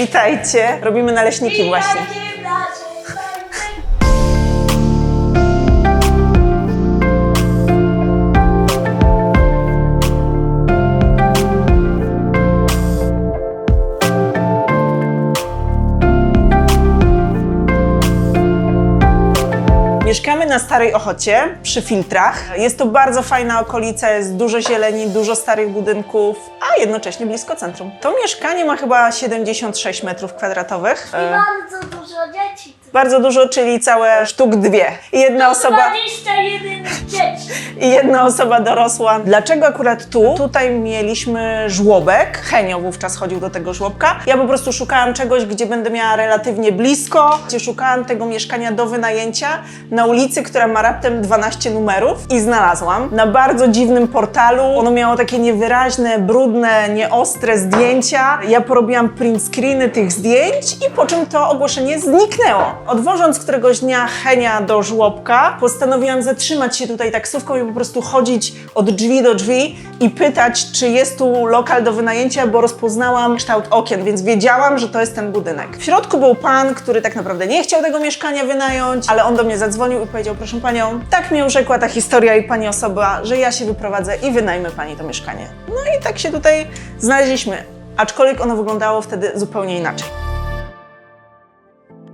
Witajcie. Robimy naleśniki właśnie. Mieszkamy na Starej Ochocie przy filtrach. Jest to bardzo fajna okolica, jest dużo zieleni, dużo starych budynków, a jednocześnie blisko centrum. To mieszkanie ma chyba 76 metrów kwadratowych. I E, bardzo dużo dzieci. Bardzo dużo, czyli całe sztuk dwie. I jedna osoba. 21 dzieci. i jedna osoba dorosła. Dlaczego akurat tu? Tutaj mieliśmy żłobek. Henio wówczas chodził do tego żłobka. Ja po prostu szukałam czegoś, gdzie będę miała relatywnie blisko, gdzie szukałam tego mieszkania do wynajęcia na ulicy, która ma raptem 12 numerów i znalazłam na bardzo dziwnym portalu. Ono miało takie niewyraźne, brudne, nieostre zdjęcia. Ja porobiłam print screeny tych zdjęć i po czym to ogłoszenie zniknęło. Odwożąc któregoś dnia Henia do żłobka, postanowiłam zatrzymać się tutaj taksówką i po prostu chodzić od drzwi do drzwi i pytać, czy jest tu lokal do wynajęcia, bo rozpoznałam kształt okien, więc wiedziałam, że to jest ten budynek. W środku był pan, który tak naprawdę nie chciał tego mieszkania wynająć, ale on do mnie zadzwonił i powiedział, proszę panią, tak mnie urzekła ta historia i pani osoba, że ja się wyprowadzę i wynajmę pani to mieszkanie. No i tak się tutaj znaleźliśmy. Aczkolwiek ono wyglądało wtedy zupełnie inaczej.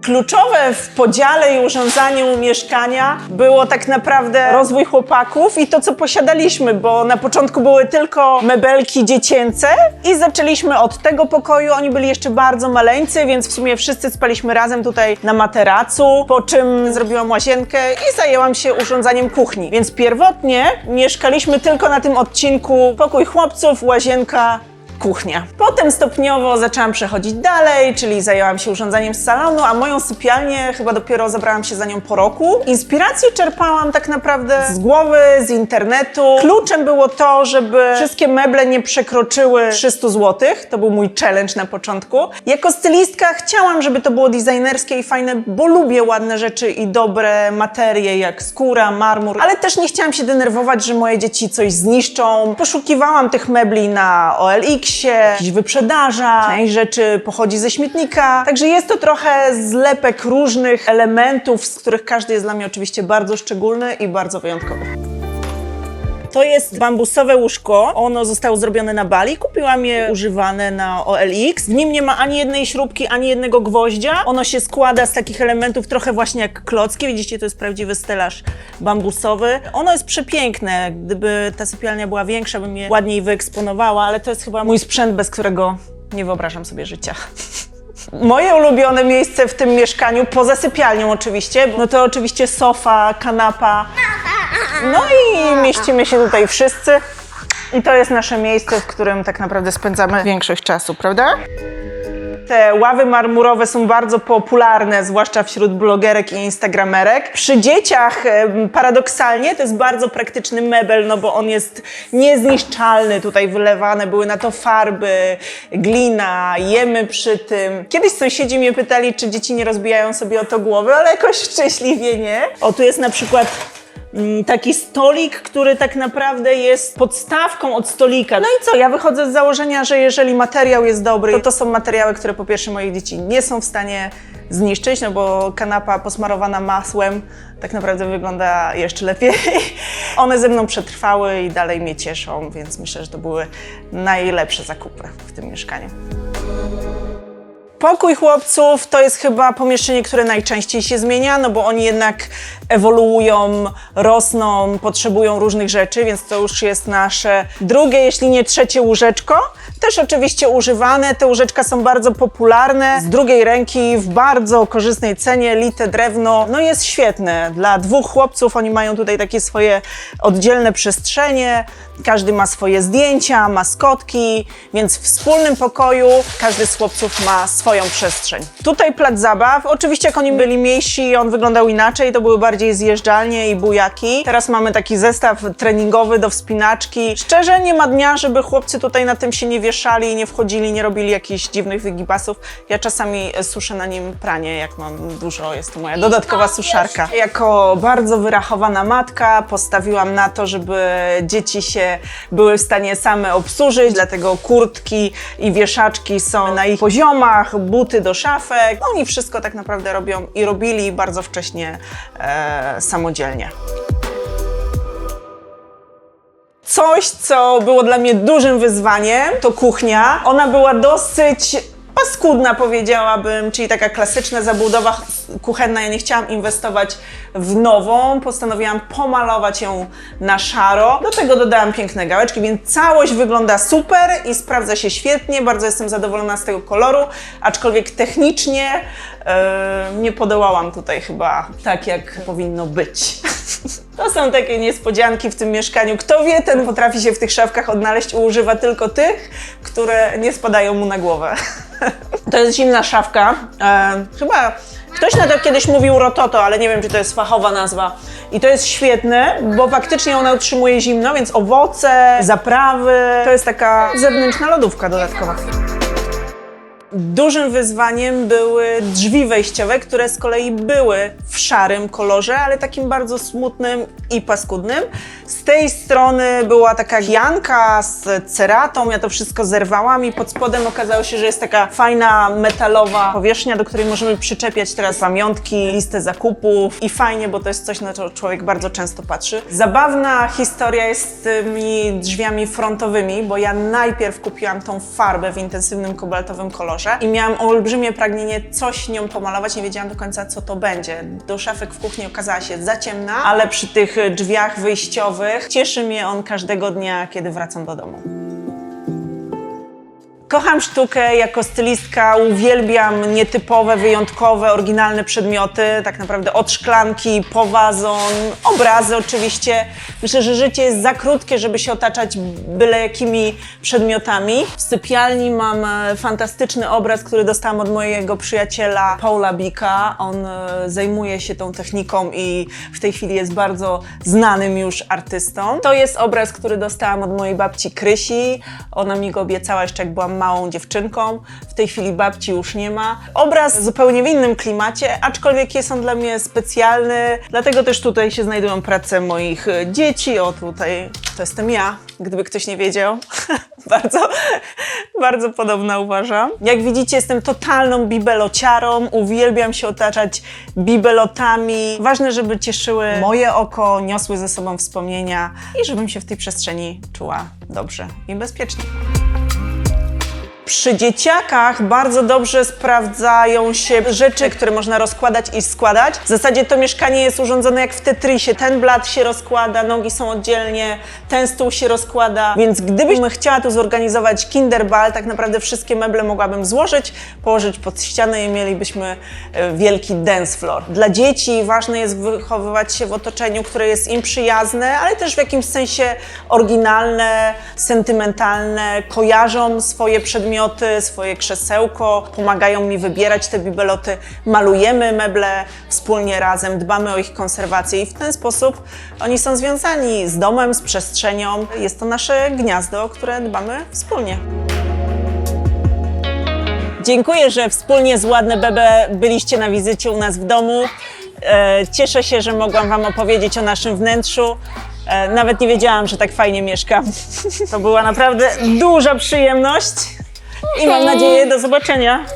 Kluczowe w podziale i urządzaniu mieszkania było tak naprawdę rozwój chłopaków i to, co posiadaliśmy, bo na początku były tylko mebelki dziecięce i zaczęliśmy od tego pokoju. Oni byli jeszcze bardzo maleńcy, więc w sumie wszyscy spaliśmy razem tutaj na materacu, po czym zrobiłam łazienkę i zajęłam się urządzaniem kuchni. Więc pierwotnie mieszkaliśmy tylko na tym odcinku pokój chłopców, łazienka, kuchnia. Potem stopniowo zaczęłam przechodzić dalej, czyli zajęłam się urządzaniem salonu, a moją sypialnię chyba dopiero zabrałam się za nią po roku. Inspirację czerpałam tak naprawdę z głowy, z internetu. Kluczem było to, żeby wszystkie meble nie przekroczyły 300 zł. To był mój challenge na początku. Jako stylistka chciałam, żeby to było designerskie i fajne, bo lubię ładne rzeczy i dobre materie jak skóra, marmur, ale też nie chciałam się denerwować, że moje dzieci coś zniszczą. Poszukiwałam tych mebli na OLX-ie, jakichś wyprzedażach, część rzeczy pochodzi ze śmietnika. Także jest to trochę zlepek różnych elementów, z których każdy jest dla mnie oczywiście bardzo szczególny i bardzo wyjątkowy. To jest bambusowe łóżko. Ono zostało zrobione na Bali. Kupiłam je używane na OLX. W nim nie ma ani jednej śrubki, ani jednego gwoździa. Ono się składa z takich elementów trochę właśnie jak klocki. Widzicie, to jest prawdziwy stelaż bambusowy. Ono jest przepiękne. Gdyby ta sypialnia była większa, bym je ładniej wyeksponowała, ale to jest chyba mój sprzęt, bez którego nie wyobrażam sobie życia. Moje ulubione miejsce w tym mieszkaniu, poza sypialnią oczywiście, no to oczywiście sofa, kanapa. No i mieścimy się tutaj wszyscy. I to jest nasze miejsce, w którym tak naprawdę spędzamy większość czasu, prawda? Te ławy marmurowe są bardzo popularne, zwłaszcza wśród blogerek i instagramerek. Przy dzieciach paradoksalnie to jest bardzo praktyczny mebel, no bo on jest niezniszczalny. Tutaj wylewane były na to farby, glina, jemy przy tym. Kiedyś sąsiedzi mnie pytali, czy dzieci nie rozbijają sobie o to głowy, ale jakoś szczęśliwie nie. O, tu jest na przykład taki stolik, który tak naprawdę jest podstawką od stolika. No i co? Ja wychodzę z założenia, że jeżeli materiał jest dobry, to to są materiały, które po pierwsze moje dzieci nie są w stanie zniszczyć, no bo kanapa posmarowana masłem tak naprawdę wygląda jeszcze lepiej. One ze mną przetrwały i dalej mnie cieszą, więc myślę, że to były najlepsze zakupy w tym mieszkaniu. Pokój chłopców to jest chyba pomieszczenie, które najczęściej się zmienia, no bo oni jednak ewoluują, rosną, potrzebują różnych rzeczy, więc to już jest nasze drugie, jeśli nie trzecie łóżeczko. Też oczywiście używane, te łóżeczka są bardzo popularne. Z drugiej ręki w bardzo korzystnej cenie, lite drewno, no jest świetne. Dla dwóch chłopców oni mają tutaj takie swoje oddzielne przestrzenie, każdy ma swoje zdjęcia, maskotki, więc w wspólnym pokoju każdy z chłopców ma swoją przestrzeń. Tutaj plac zabaw. Oczywiście jak oni byli mniejsi, on wyglądał inaczej, to były bardziej zjeżdżalnie i bujaki. Teraz mamy taki zestaw treningowy do wspinaczki. Szczerze nie ma dnia, żeby chłopcy tutaj na tym się nie wieszali, nie wchodzili, nie robili jakichś dziwnych wygibasów. Ja czasami e, suszę na nim pranie, jak mam dużo, jest to moja dodatkowa suszarka. Jako bardzo wyrachowana matka postawiłam na to, żeby dzieci się były w stanie same obsłużyć, dlatego kurtki i wieszaczki są na ich poziomach, buty do szafek. Oni wszystko tak naprawdę robią i robili bardzo wcześnie e, samodzielnie. Coś, co było dla mnie dużym wyzwaniem, to kuchnia. Ona była dosyć paskudna, powiedziałabym, czyli taka klasyczna zabudowa kuchenna. Ja nie chciałam inwestować w nową, postanowiłam pomalować ją na szaro. Do tego dodałam piękne gałeczki, więc całość wygląda super i sprawdza się świetnie. Bardzo jestem zadowolona z tego koloru, aczkolwiek technicznie e, nie podołałam tutaj chyba tak, jak powinno być. To są takie niespodzianki w tym mieszkaniu. Kto wie, ten potrafi się w tych szafkach odnaleźć używa tylko tych, które nie spadają mu na głowę. To jest zimna szafka. E, chyba ktoś na to kiedyś mówił rototo, ale nie wiem, czy to jest fachowa nazwa. I to jest świetne, bo faktycznie ona utrzymuje zimno, więc owoce, zaprawy. To jest taka zewnętrzna lodówka dodatkowa. Dużym wyzwaniem były drzwi wejściowe, które z kolei były w szarym kolorze, ale takim bardzo smutnym i paskudnym. Z tej strony była taka janka z ceratą, ja to wszystko zerwałam i pod spodem okazało się, że jest taka fajna metalowa powierzchnia, do której możemy przyczepiać teraz pamiątki, listę zakupów i fajnie, bo to jest coś, na co człowiek bardzo często patrzy. Zabawna historia jest z tymi drzwiami frontowymi, bo ja najpierw kupiłam tą farbę w intensywnym kobaltowym kolorze i miałam olbrzymie pragnienie coś nią pomalować, nie wiedziałam do końca co to będzie. Do szafek w kuchni okazała się za ciemna, ale przy tych drzwiach wyjściowych cieszy mnie on każdego dnia, kiedy wracam do domu. Kocham sztukę jako stylistka, uwielbiam nietypowe, wyjątkowe, oryginalne przedmioty, tak naprawdę od szklanki po wazon, obrazy oczywiście. Myślę, że życie jest za krótkie, żeby się otaczać byle jakimi przedmiotami. W sypialni mam e, fantastyczny obraz, który dostałam od mojego przyjaciela Paula Bika. On e, zajmuje się tą techniką i w tej chwili jest bardzo znanym już artystą. To jest obraz, który dostałam od mojej babci Krysi. Ona mi go obiecała jeszcze jak byłam małą dziewczynką. W tej chwili babci już nie ma. Obraz zupełnie w innym klimacie, aczkolwiek jest on dla mnie specjalny. Dlatego też tutaj się znajdują prace moich e, dzieci. O, tutaj to jestem ja, gdyby ktoś nie wiedział. bardzo, bardzo podobna uważam. Jak widzicie, jestem totalną bibelociarą. Uwielbiam się otaczać bibelotami. Ważne, żeby cieszyły moje oko, niosły ze sobą wspomnienia i żebym się w tej przestrzeni czuła dobrze i bezpiecznie. Przy dzieciakach bardzo dobrze sprawdzają się rzeczy, które można rozkładać i składać. W zasadzie to mieszkanie jest urządzone jak w Tetrisie. Ten blat się rozkłada, nogi są oddzielnie, ten stół się rozkłada. Więc gdybym chciała tu zorganizować kinderball, tak naprawdę wszystkie meble mogłabym złożyć, położyć pod ścianę i mielibyśmy e, wielki dance floor. Dla dzieci ważne jest wychowywać się w otoczeniu, które jest im przyjazne, ale też w jakimś sensie oryginalne, sentymentalne, kojarzą swoje przedmioty, swoje krzesełko, pomagają mi wybierać te bibeloty, malujemy meble wspólnie razem, dbamy o ich konserwację i w ten sposób oni są związani z domem, z przestrzenią. Jest to nasze gniazdo, które dbamy wspólnie. Dziękuję, że wspólnie z Ładne Bebe byliście na wizycie u nas w domu. E, Cieszę się, że mogłam Wam opowiedzieć o naszym wnętrzu. E, Nawet nie wiedziałam, że tak fajnie mieszkam. To była naprawdę duża przyjemność i mam nadzieję do zobaczenia.